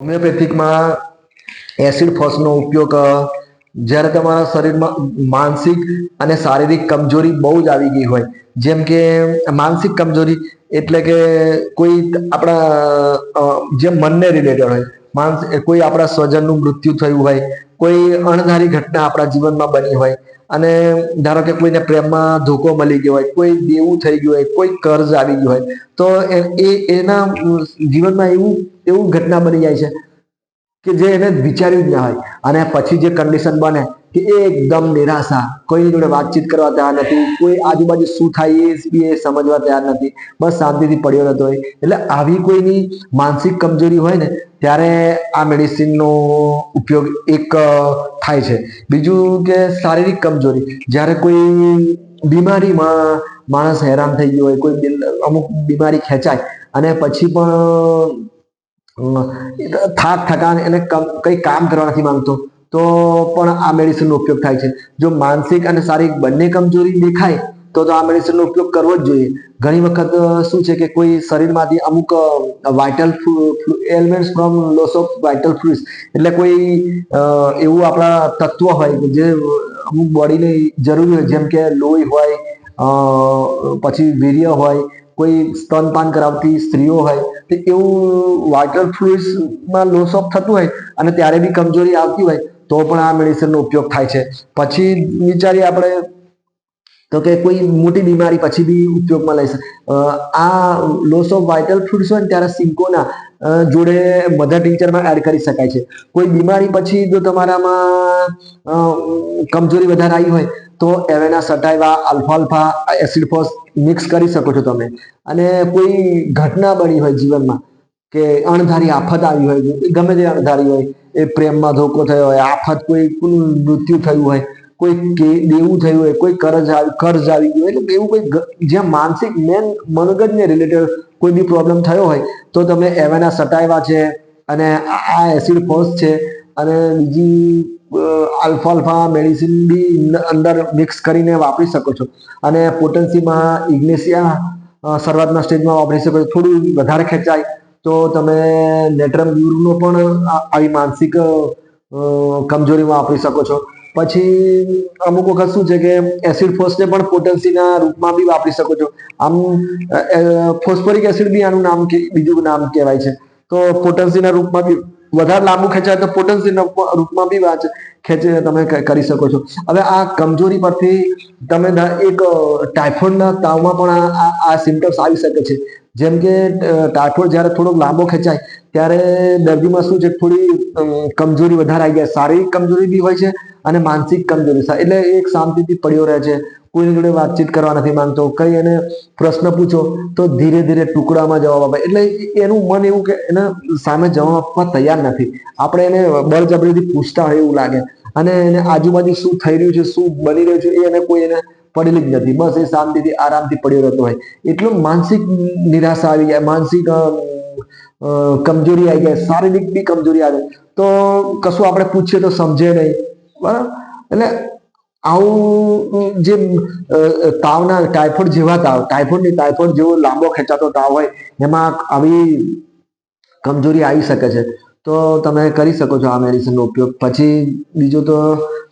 હોમિયોપેથિકમાં acid ફોસનો ઉપયોગ જ્યારે તમારા શરીરમાં માનસિક અને શારીરિક કમજોરી બહુ જ આવી ગઈ હોય. જેમ કે માનસિક કમજોરી એટલે કે કોઈ આપણા જે મનને રિલેટેડ હોય, માનસ, કોઈ આપણા સ્વજનનું મૃત્યુ થયું હોય, કોઈ અણધારી ઘટના આપણા જીવનમાં બની હોય અને ધારો કે કોઈને પ્રેમમાં ધોકો મળી ગયો હોય, કોઈ દેવું થઈ ગયું હોય, કોઈ કર્જ આવી ગયું હોય, તો એ, એના જીવનમાં એવું એવું ઘટના બની જાય છે કે જે એને વિચાર્યું જ ના હોય. અને પછી જે કન્ડિશન બને કે એ એકદમ નિરાશા, કોઈની જોડે વાતચીત કરવા તૈયાર નથી, કોઈ આજુબાજુ શું થાય એ સમજવા તૈયાર નથી, બસ શાંતિથી પડ્યો રહેતો હોય. એટલે આવી કોઈની માનસિક કમજોરી હોય ને, ત્યારે આ મેડિસિનનો ઉપયોગ એક થાય છે. બીજું કે શારીરિક કમજોરી. જ્યારે કોઈ બીમારીમાં માણસ હેરાન થઈ ગયો હોય, કોઈ અમુક બીમારી ખેંચાય, અને પછી પણ થાક, થકાન એને કંઈ કામ કરવા નથી માંગતો. તો પણ આ મેડિસિનનો ઉપયોગ થાય છે. જો માનસિક અને શારીરિક બંને કમજોરી દેખાય, તો તો આ મેડિસિનનો ઉપયોગ કરવો જ જોઈએ. ઘણી વખત શું છે કે કોઈ શરીરમાંથી અમુક vital elements from loss of vital fluids એટલે કોઈ એવું આપણા તત્વ હોય કે જે અમુક બોડીને જરૂરી હોય, જેમ કે લોહી હોય પછી વીર્ય હોય કોઈ સ્તનપાન કરાવતી સ્ત્રીઓ હોય તો એવું વાટર ફ્લુઇડ્સમાં લોસ ઓફ થતું હોય અને ત્યારે બી કમજોરી આવતી હોય તો પણ આ મેડિસિનનો ઉપયોગ થાય છે. પછી વિચારીએ આપણે તો કે કોઈ મોટી બીમારી પછી બી ઉપયોગમાં લઈ આ લોસ ઓફ વાઇટલ ફ્લુઇડ્સ હોય ને ત્યારે સિંકોના જોડે મધર ટિંચરમાં એડ કરી શકાય છે. કોઈ બીમારી પછી જો તમારામાં કમજોરી વધારે આવી હોય તો એવેના સટાઈવા આલ્ફાલ્ફા એસિડ ફોસ મિક્સ કરી શકો છો તમે. અને કોઈ ઘટના બની હોય જીવનમાં કે અણધારી આફત આવી હોય ગમે તે અણધારી હોય, એ પ્રેમમાં ધોકો થયો હોય, આફત કોઈ મૃત્યુ થયું હોય, કોઈ દેવું થયું હોય, કોઈ કરજ કરજ આવી ગયું એટલે એવું કોઈ જ્યાં માનસિક, મેન મનગજને રિલેટેડ કોઈ બી પ્રોબ્લેમ થયો હોય, તો તમે એવેના સટાઈવા છે, અને આ એસિડ ફોર્સ છે, અને બીજી આલ્ફાલ્ફા, મેડિસિન બી અંદર મિક્સ કરીને વાપરી શકો છો. અને પોટન્સીમાં ઇગ્નેશિયા શરૂઆતના સ્ટેજમાં વાપરી શકો છો. થોડું વધારે ખેંચાય તો તમે નેટ્રમ યુરનો પણ આવી માનસિક કમજોરીમાં વાપરી શકો છો. પછી અમુક વખત શું છે કે એસિડ ફોસને પણ પોટન્સીના રૂપમાં બી વાપરી શકો છો. આમ ફોસ્ફોરિક એસિડ બી આનું નામ બીજું નામ કહેવાય છે. તો પોટન્સીના રૂપમાં બી વધારે લાંબુ ખેંચાય તો પોટન્સીના રૂપમાં બી વાંચ ખેંચી, તમે કરી શકો છો. હવે આ કમજોરી પરથી તમે એક ટાઇફોઇડના તાવમાં પણ આ, આ- સિમ્ટમ્સ આવી શકે છે. જેમ કે ટાઇફોઇડ જ્યારે થોડોક લાંબો ખેંચાય, ત્યારે દર્દીમાં શું છે, થોડી કમજોરી વધારે આવી જાય. શારીરિક કમજોરી બી હોય છે અને માનસિક કમજોરી. એટલે એક શાંતિથી પડ્યો રહે છે. કોઈની જોડે વાતચીત કરવા નથી માંગતો, કઈ એને પ્રશ્ન પૂછો, તો ધીરે ધીરે ટુકડામાં જવાબ આપે. એટલે એનું મન એવું કે એને સામે જવાબ આપવા તૈયાર નથી. આપણે એને બળજબરીથી પૂછતા હોય એવું લાગે. અને એને આજુબાજુ શું થઈ રહ્યું છે, શું બની રહ્યું છે, એ એને કોઈ એને પડેલી જ નથી. બસ એ શાંતિથી, આરામથી પડ્યો રહેતો હોય. એટલું માનસિક નિરાશા આવી જાય, માનસિક કમજોરી આવી જાય, શારીરિક બી કમજોરી આવે. તો કશું આપણે પૂછીએ તો સમજે નહીં. બરાબર? એટલે આવું જે તાવના ટાઇફોઇડ જેવા તાવ ટાઇફોઇડની ટાઇફોઇડ જેવો લાંબો ખેંચાતો તાવ હોય, એમાં આવી કમજોરી આવી શકે છે. તો તમે કરી શકો છો આ મેડિસિનનો ઉપયોગ. પછી બીજું તો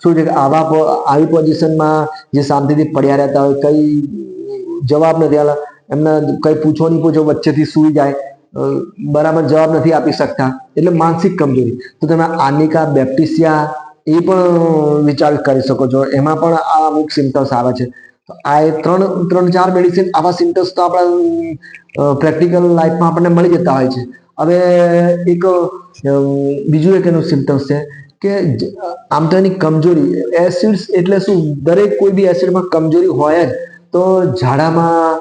શું છે કે આવા આવી પોઝિશનમાં જે શાંતિથી પડ્યા રહેતા હોય, કઈ જવાબ નથી આલા. એમને કઈ પૂછો નહીં, પૂછો, વચ્ચેથી સૂઈ જાય. બરાબર જવાબ નથી આપી શકતા. એટલે માનસિક કમજોરી. તો તમે આનિકા બેપ્ટિસિયા એ પણ વિચાર કરી શકો છો. એમાં પણ આ અમુક સિમ્ટમ્સ આવે છે. આ ત્રણ ત્રણ, ચાર મેડિસિન આવા સિમ્ટમ્સ તો આપણા પ્રેક્ટિકલ લાઈફમાં આપણને મળી જતા હોય છે. હવે એક બીજું એક એનું સિમ્ટમ્સ છે કે આમ તો એની કમજોરી એસિડ્સ એટલે શું? દરેક કોઈ બી એસિડમાં કમજોરી હોય જ. તો ઝાડામાં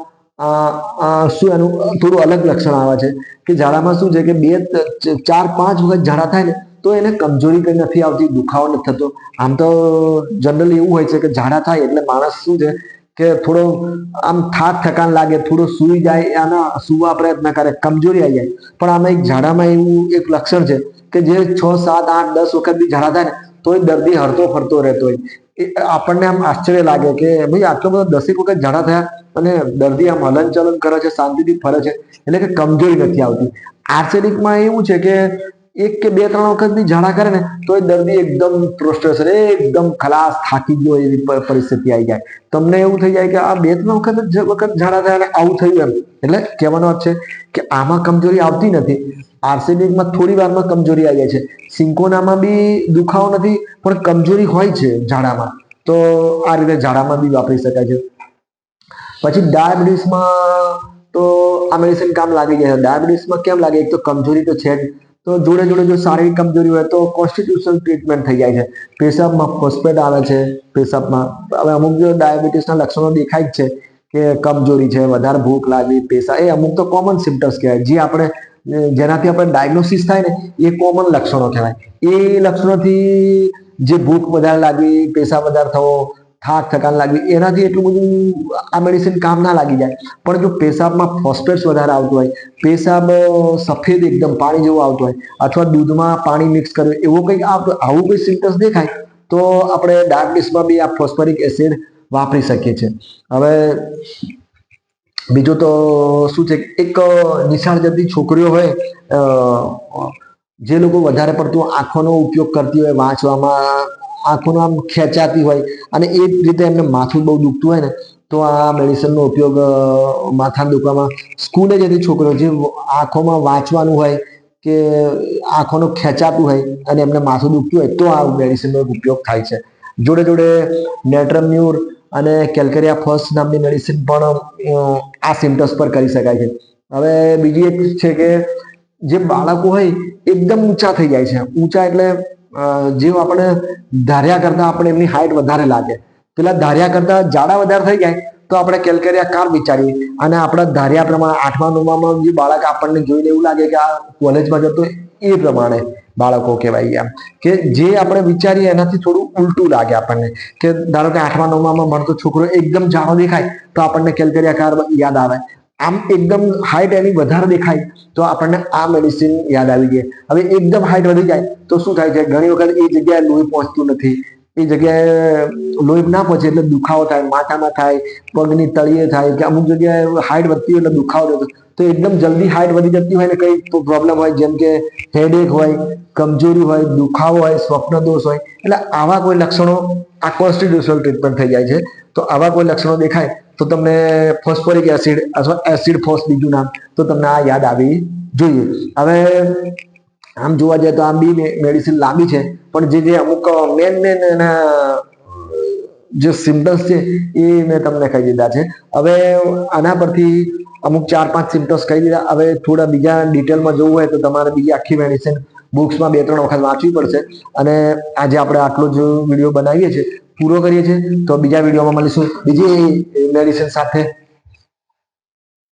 શું એનું, થોડું અલગ લક્ષણ આવે છે. કે ઝાડામાં શું છે કે બે ચાર, પાંચ વખત ઝાડા થાય ને તો એને કમજોરી કઈ નથી આવતી, દુખાવો નથી થતો. આમ તો જનરલી એવું હોય છે કે ઝાડા થાય એટલે માણસ શું છે કે થોડો આમ થાક થકાન લાગે, થોડો સૂઈ જાય, આના સુવા પ્રયત્ન કરે, કમજોરી આવી જાય. પણ આમાં એક ઝાડામાં એવું એક લક્ષણ છે કે જે છ, સાત, આઠ, દસ વખત બી ઝાડા થાય ને, તોય દર્દી હરતો ફરતો રહેતો હોય. એ આપણને આમ આશ્ચર્ય લાગે કે ભાઈ આટલો બધો દસેક વખત ઝાડા થયા અને દર્દી આમ હલન ચલન કરે છે, શાંતિથી ફરે છે, એટલે કે કમજોરી નથી આવતી. આર્સેનિકમાં એવું છે કે એક કે બે ત્રણ વખત બી ઝાડા કરે ને તો એ દર્દી એકદમ ફ્રસ્ટ્રેશન એકદમ ખલાસ, થાકી ગયો એવી પરિસ્થિતિ આવી જાય. તમને એવું થઈ જાય કે આ બે ત્રણ વખત જ વખત ઝાડા થયા આવું થયું એમ. એટલે કહેવાનો અર્થ છે કે આમાં કમજોરી આવતી નથી. આર્સેનિકમાં થોડી વારમાં કમજોરી આવી જાય છે. સિંકોનામાં બી દુખાવો નથી, પણ કમજોરી હોય છે ઝાડામાં. તો આ રીતે ઝાડામાં બી વાપરી શકાય છે. પછી ડાયાબિટીસમાં તો આ મેડિસિન કામ લાગી જાય ડાયાબિટીસમાં કેમ લાગે? એક તો કમજોરી તો છે જ. તો જોડે જોડે જો શારીરિક કમજોરી હોય તો કોન્સ્ટિટ્યુશનલ ટ્રીટમેન્ટ થઈ જાય છે. પેશાબમાં ફોસ્ફેટ આવે છે પેશાબમાં હવે અમુક જો ડાયાબિટીસના લક્ષણો દેખાય જ છે કે કમજોરી છે, વધારે ભૂખ લાગવી પેશા એ અમુક તો કોમન સિમ્ટમ્સ કહેવાય. જે આપણે જેનાથી આપણે ડાયગ્નોસિસ થાય ને, એ કોમન લક્ષણો કહેવાય. એ લક્ષણોથી જે ભૂખ વધારે લાગવી પેશા વધારે થવો થાક થકાન લાગવી, એનાથી એટલું બધું આ મેડિસિન કામ ના લાગી જાય. પણ જો પેશાબમાં ફોસ્ફેટ્સ વધારે આવતું હોય, પેશાબ સફેદ એકદમ પાણી જેવું આવતું હોય, અથવા દૂધમાં પાણી મિક્સ કર્યું એવું કંઈક આવું કોઈ સિમ્ટમ્સ દેખાય, તો આપણે ડાયાબિટીસમાં બી આ ફોસ્ફરિક એસિડ વાપરી શકીએ છીએ. હવે, બીજું તો શું છે, એક નિશાળ જતી છોકરીઓ હોય જે લોકો વધારે પડતું આંખોનો ઉપયોગ કરતી હોય, વાંચવામાં આંખોનો આમ ખેંચાતી હોય અને એ રીતે એમને માથું બહુ દુખતું હોય ને, તો આ મેડિસિનનો ઉપયોગ માથાના દુખવામાં સ્કૂલે જતી છોકરીઓ જે આંખોમાં વાંચવાનું હોય કે આંખોનું ખેંચાતું હોય અને એમને માથું દુખતું હોય, તો આ મેડિસિનનો ઉપયોગ થાય છે. જોડે જોડે નેટ્રમ્યુર અને કેલ્કેરિયા ફર્સ્ટ નામની મેડિસિન પણ આ સિમ્ટમ્સ પર કરી શકાય છે. હવે બીજી એક છે કે જે બાળકો હોય, એકદમ ઊંચા થઈ જાય છે. ઊંચા એટલે જેવું આપણે ધાર્યા કરતા આપણે એમની હાઈટ વધારે લાગે. પેલા ધાર્યા કરતા જાડા વધારે થઈ જાય, તો આપણે કેલકેરિયા કાર વિચારીએ. અને આપણા ધાર્યા પ્રમાણે આઠમા, નવમામાં જે બાળક આપણને જોઈને એવું લાગે કે આ કોલેજમાં જતો એ પ્રમાણે બાળકો કહેવાય એમ. કે જે આપણે વિચારીએ એનાથી થોડું ઉલટું લાગે આપણને. કે ધારો કે આઠમા, નવમામાં ભણતો છોકરો એકદમ જાડો દેખાય, તો આપણને કેલકેરિયા કાર યાદ આવે. આમ એકદમ હાઈટ એની વધારે દેખાય તો આપણને આ મેડિસિન યાદ આવી ગઈ. હવે એકદમ હાઈટ વધી જાય તો શું થાય છે? ઘણી વખત એ જગ્યાએ લોહી પહોંચતું નથી. એ જગ્યાએ લોહી ના પહોંચે એટલે દુખાવો થાય, માથામાં થાય, પગની તળીએ થાય કે અમુક જગ્યાએ હાઈટ વધતી હોય એટલે દુખાવો થતો. તો એકદમ જલ્દી હાઈટ વધી જતી હોય ને કઈ પ્રોબ્લેમ હોય. જેમ કે હેડેક હોય, કમજોરી હોય, દુખાવો હોય સ્વપ્ન દોષ હોય. એટલે આવા કોઈ લક્ષણો આ કોન્સ્ટિટ્યુશનલ ટ્રીટમેન્ટ થઈ જાય છે. તો આવા કોઈ લક્ષણો દેખાય તો તમને ફોસ્ફોરિક એસિડ અથવા એસિડ ફોસ બીજું નામ તો તમને આ યાદ આવી જોઈએ. હવે આમ જોવા જઈએ તો આમ બી મેડિસિન લાંબી છે, પણ જે જે અમુક મેન મેન એના, જે સિમ્ટમ્સ છે એ મેં તમને કહી દીધા છે. હવે આના પરથી અમુક ચાર પાંચ સિમ્ટમ્સ કહી દીધા. હવે થોડા બીજા ડિટેલમાં જોવું હોય તો તમારે બીજી આખી મેડિસિન બુક્સમાં બે ત્રણ વખત વાંચવી પડશે. અને આજે આપણે આટલો જ વીડિયો બનાવીએ છીએ. પૂરો કરીએ છીએ. તો બીજા વિડીયોમાં મળીશું. બીજી મેડિસિન સાથે